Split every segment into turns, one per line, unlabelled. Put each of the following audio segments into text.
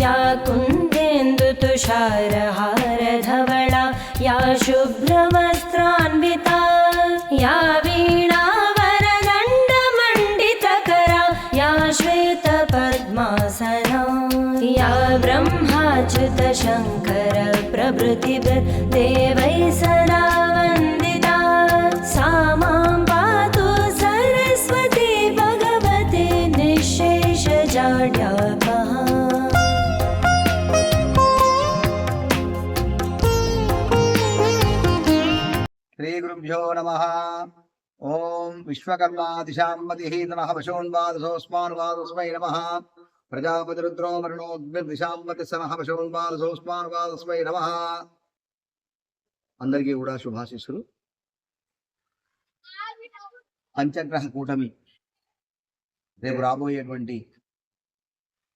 या कुन्देन्दुतुषारहारधवला या शुभ्रवस्त्रान्विता या वीणावरदण्डमण्डितकरा या श्वेतपद्मासना या ब्रह्माच्युतशङ्कर
శ్రీ గురుభ్యో నమ ఓం విశ్వకర్మాదిశాంపతి నమ వశోన్వాదసోస్మానువాదస్మై నమ ప్రజాపతిరుద్రో మరణోద్భిర్దిశాంపతి సమ వశోన్వాదసోస్మానువాదస్మై నమ అందరికీ కూడా శుభాశిస్సులు. పంచగ్రహ కూటమి రేపు రాబోయేటువంటి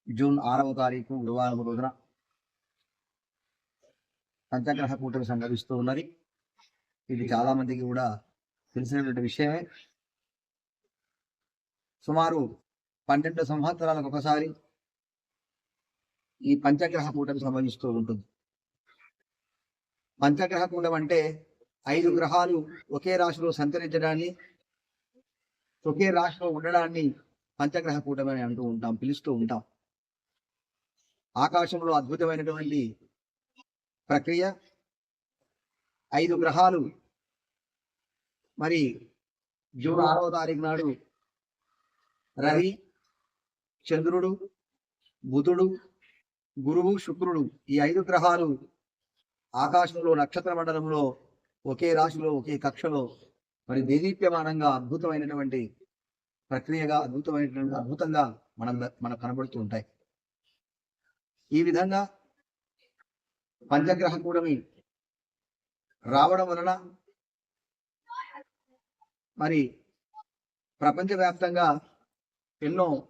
జూన్ ఆరవ తారీఖు గురువారం రోజున పంచగ్రహ కూటమి సంభవిస్తూ ఉన్నది. ఇది చాలా మందికి కూడా తెలిసినటువంటి విషయమే. సుమారు పన్నెండు సంవత్సరాలకు ఒకసారి ఈ పంచగ్రహ కూటమి సంభవిస్తూ ఉంటుంది. పంచగ్రహ కూటం అంటే ఐదు గ్రహాలు ఒకే రాశిలో సంచరించడాన్ని ఒకే రాశిలో ఉండడాన్ని పంచగ్రహ కూటమి అని అంటూ ఉంటాం పిలుస్తూ ఉంటాం. ఆకాశంలో అద్భుతమైనటువంటి ప్రక్రియ ఐదు గ్రహాలు. మరి జూన్ ఆరవ తారీఖు నాడు రవి చంద్రుడు బుధుడు గురువు శుక్రుడు ఈ ఐదు గ్రహాలు ఆకాశంలో నక్షత్ర మండలంలో ఒకే రాశిలో ఒకే కక్షలో మరి దేదీప్యమానంగా అద్భుతమైనటువంటి ప్రక్రియగా అద్భుతమైనటువంటి అద్భుతంగా మనం మనకు కనబడుతూ ఉంటాయి. ఈ విధంగా పంచగ్రహ కూడమి రావడం వలన మరి ప్రపంచవ్యాప్తంగా ఎన్నో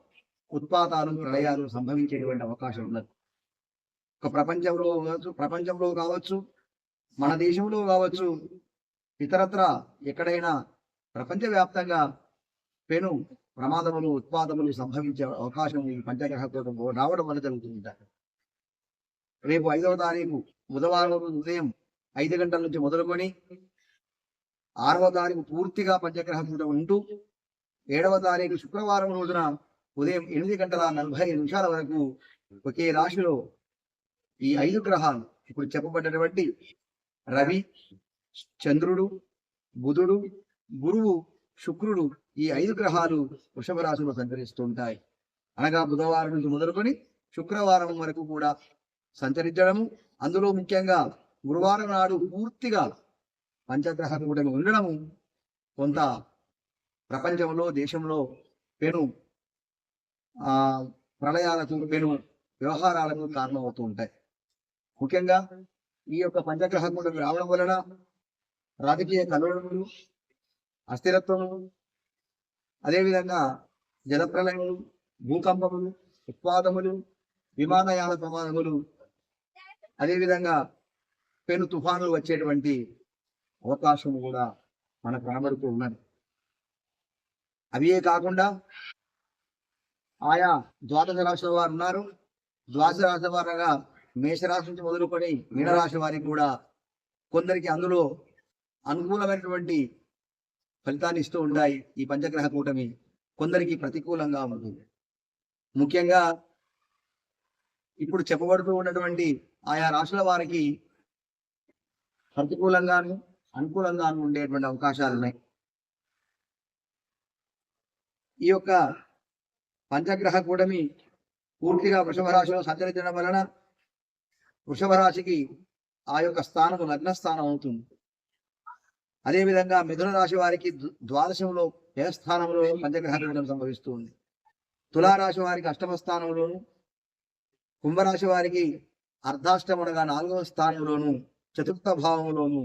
ఉత్పాతాలు ప్రళయాలు సంభవించేటువంటి అవకాశం ఉన్నది. ఒక ప్రపంచంలో కావచ్చు ప్రపంచంలో కావచ్చు మన దేశంలో కావచ్చు ఇతరత్ర ఎక్కడైనా ప్రపంచవ్యాప్తంగా పెను ప్రమాదములు ఉత్పాదములు సంభవించే అవకాశం ఈ పంచగ్రహ రావడం వల్ల జరుగుతుంది. రేపు ఐదవ తారీఖు బుధవారం ఉదయం ఐదు గంటల నుంచి మొదలుకొని ఆరవ తారీఖు పూర్తిగా పంచగ్రహ కూటమి ఉంటూ ఏడవ తారీఖు శుక్రవారం రోజున ఉదయం ఎనిమిది గంటల నలభై ఐదు నిమిషాల వరకు ఒకే రాశిలో ఈ ఐదు గ్రహాలు ఇప్పుడు చెప్పబడినటువంటి రవి చంద్రుడు బుధుడు గురువు శుక్రుడు ఈ ఐదు గ్రహాలు వృషభ రాశిలో సంచరిస్తుంటాయి అనగా బుధవారం నుంచి మొదలుకొని శుక్రవారం వరకు కూడా సంచరించడము. అందులో ముఖ్యంగా గురువారం నాడు పూర్తిగా పంచగ్రహ కూటమి ఉండడము కొంత ప్రపంచంలో దేశంలో పెను ప్రళయాలకు పెను వ్యవహారాలకు కారణమవుతూ ఉంటాయి. ముఖ్యంగా ఈ యొక్క పంచగ్రహ కూటమి రావడం వలన రాజకీయ కలవడములు అస్థిరత్వము అదేవిధంగా జలప్రలయములు భూకంపములు ఉత్పాదములు విమానయాన ప్రమాదములు అదేవిధంగా పెను తుఫానులు వచ్చేటువంటి అవకాశం కూడా మనకు కనబడుతూ ఉన్నది. అవే కాకుండా ఆయా ద్వాదశ రాశుల వారు ఉన్నారు. ద్వాదశ రాశి వారుగా మేషరాశి నుంచి మొదలుకొని మీనరాశి వారికి కూడా కొందరికి అందులో అనుకూలమైనటువంటి ఫలితాన్ని ఇస్తూ ఉంటాయి ఈ పంచగ్రహ కూటమి. కొందరికి ప్రతికూలంగా ఉంటుంది. ముఖ్యంగా ఇప్పుడు చెప్పబడుతూ ఉన్నటువంటి ఆయా రాశుల వారికి ప్రతికూలంగాను అనుకూలంగాను ఉండేటువంటి అవకాశాలు ఉన్నాయి. ఈ యొక్క పంచగ్రహ కూటమి పూర్తిగా వృషభ రాశిలో సంచరించడం వలన వృషభ రాశికి ఆ యొక్క స్థానం లగ్న స్థానం అవుతుంది. అదేవిధంగా మిథున రాశి వారికి ద్వాదశంలో ఏ స్థానంలో పంచగ్రహ కూటమి సంభవిస్తుంది. తులారాశి వారికి అష్టమ స్థానంలోను కుంభరాశి వారికి అర్ధాష్టమునగా నాలుగవ స్థానంలోను చతుర్థ భావంలోనూ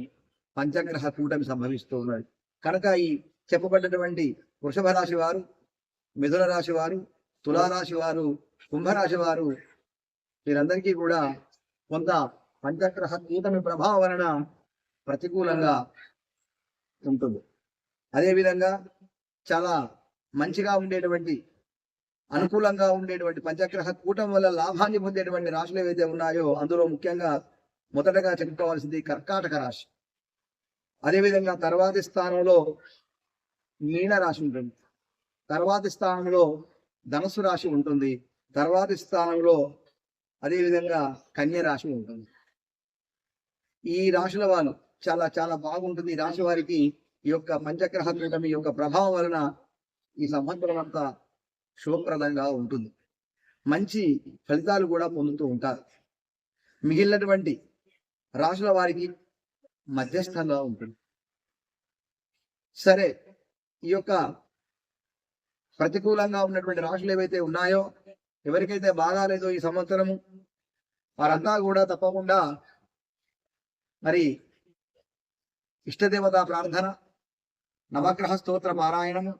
పంచగ్రహ కూటమి సంభవిస్తూ ఉన్నది కనుక ఈ చెప్పబడినటువంటి వృషభ రాశి వారు మిథున రాశి వారు తులారాశి వారు కుంభరాశి వారు వీరందరికీ కూడా కొంత పంచగ్రహ కూటమి ప్రభావం వలన ప్రతికూలంగా ఉంటుంది. అదేవిధంగా చాలా మంచిగా ఉండేటువంటి అనుకూలంగా ఉండేటువంటి పంచగ్రహ కూటం వల్ల లాభాన్ని పొందేటువంటి రాశులు ఏవైతే ఉన్నాయో అందులో ముఖ్యంగా మొదటగా చెప్పుకోవాల్సింది కర్కాటక రాశి. అదేవిధంగా తర్వాతి స్థానంలో మీన రాశి ఉంటుంది. తర్వాతి స్థానంలో ధనుసు రాశి ఉంటుంది. తర్వాతి స్థానంలో అదేవిధంగా కన్య రాశి ఉంటుంది. ఈ రాశుల వాళ్ళు చాలా చాలా బాగుంటుంది. ఈ రాశి వారికి ఈ యొక్క పంచగ్రహ కూటమి యొక్క ప్రభావం వలన ఈ సంవత్సరం అంతా శుభప్రదంగా ఉంటుంది. మంచి ఫలితాలు కూడా పొందుతూ ఉంటారు. మిగిలినటువంటి రాసుల వారికి మధ్యస్థంగా ఉంటుంది. సరే ఈ యొక్క ప్రతికూలంగా ఉన్నటువంటి రాశులు ఏవైతే ఉన్నాయో ఎవరికైతే బాగాలేదో ఈ సంవత్సరము వారంతా కూడా తప్పకుండా మరి ఇష్టదేవత ప్రార్థన నవగ్రహ స్తోత్ర పారాయణము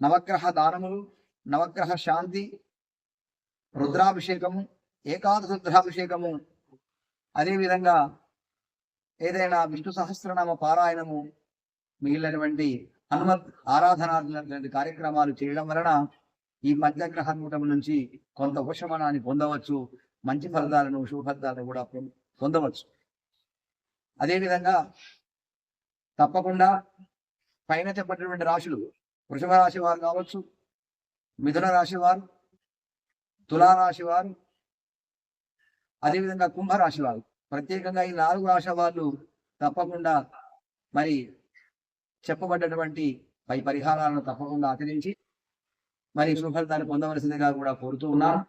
నవగ్రహ దానములు నవగ్రహ శాంతి రుద్రాభిషేకము ఏకాదశ రుద్రాభిషేకము అదేవిధంగా ఏదైనా విష్ణు సహస్రనామ పారాయణము మిగిలినటువంటి హనుమత్ ఆరాధనాటువంటి కార్యక్రమాలు చేయడం వలన ఈ మధ్యగ్రహ కూటమి నుంచి కొంత ఉపశమనాన్ని పొందవచ్చు మంచి ఫలితాలను శుభఫలితాలను కూడా పొందవచ్చు. అదేవిధంగా తప్పకుండా పైన చెప్పినటువంటి రాశులు వృషభ రాశి వారు కావచ్చు మిథున రాశి వారు తులారాశి వారు అదేవిధంగా కుంభరాశి వాళ్ళు ప్రత్యేకంగా ఈ నాలుగు రాశి వాళ్ళు తప్పకుండా మరి చెప్పబడ్డటువంటి పై పరిహారాలను తప్పకుండా ఆచరించి మరి సుఫలితాన్ని పొందవలసిందిగా కూడా కోరుతూ ఉన్నాను.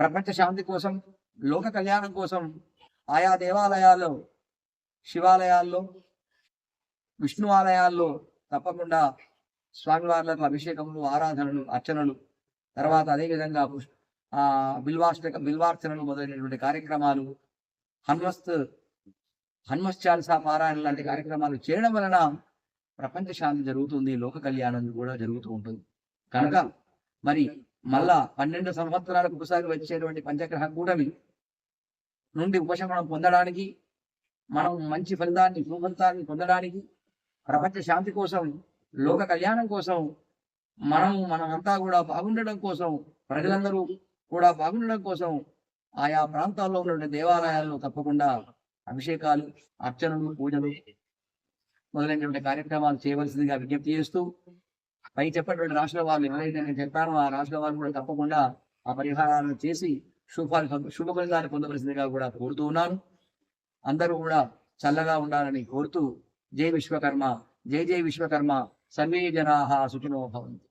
ప్రపంచ శాంతి కోసం లోక కళ్యాణం కోసం ఆయా దేవాలయాల్లో శివాలయాల్లో విష్ణు ఆలయాల్లో తప్పకుండా స్వామివార్లకు అభిషేకములు ఆరాధనలు అర్చనలు తర్వాత అదేవిధంగా పుష్- ఆ బిల్వార్చనలు మొదలైనటువంటి కార్యక్రమాలు హన్మస్త్ హన్మశ్చాలిసా పారాయణ లాంటి కార్యక్రమాలు చేయడం వలన ప్రపంచ శాంతి జరుగుతుంది లోక కళ్యాణం కూడా జరుగుతూ ఉంటుంది. కనుక మరి మళ్ళా పన్నెండు సంవత్సరాలకు ఒకసారి వచ్చేటువంటి పంచగ్రహ కూటమి నుండి ఉపశమనం పొందడానికి మనం మంచి ఫలితాన్ని సుఫలితాన్ని పొందడానికి ప్రపంచ శాంతి కోసం లోక కళ్యాణం కోసం మనం మనమంతా కూడా బాగుండడం కోసం ప్రజలందరూ కూడా బాగుండడం కోసం ఆయా ప్రాంతాల్లో ఉన్న దేవాలయాల్లో తప్పకుండా అభిషేకాలు అర్చనలు పూజలు మొదలైనటువంటి కార్యక్రమాలు చేయవలసిందిగా విజ్ఞప్తి చేస్తూ పై చెప్పినటువంటి రాష్ట్ర వాళ్ళు ఎవరైతే నేను చెప్పానో ఆ రాష్ట్ర వాళ్ళు కూడా తప్పకుండా ఆ పరిహారాలను చేసి శుభాలు శుభ ఫలితాలు పొందవలసిందిగా కూడా కోరుతూ ఉన్నాను. అందరూ కూడా చల్లగా ఉండాలని కోరుతూ జై విశ్వకర్మ జై జై విశ్వకర్మ సర్వే జనా సుఖినో భవంతి.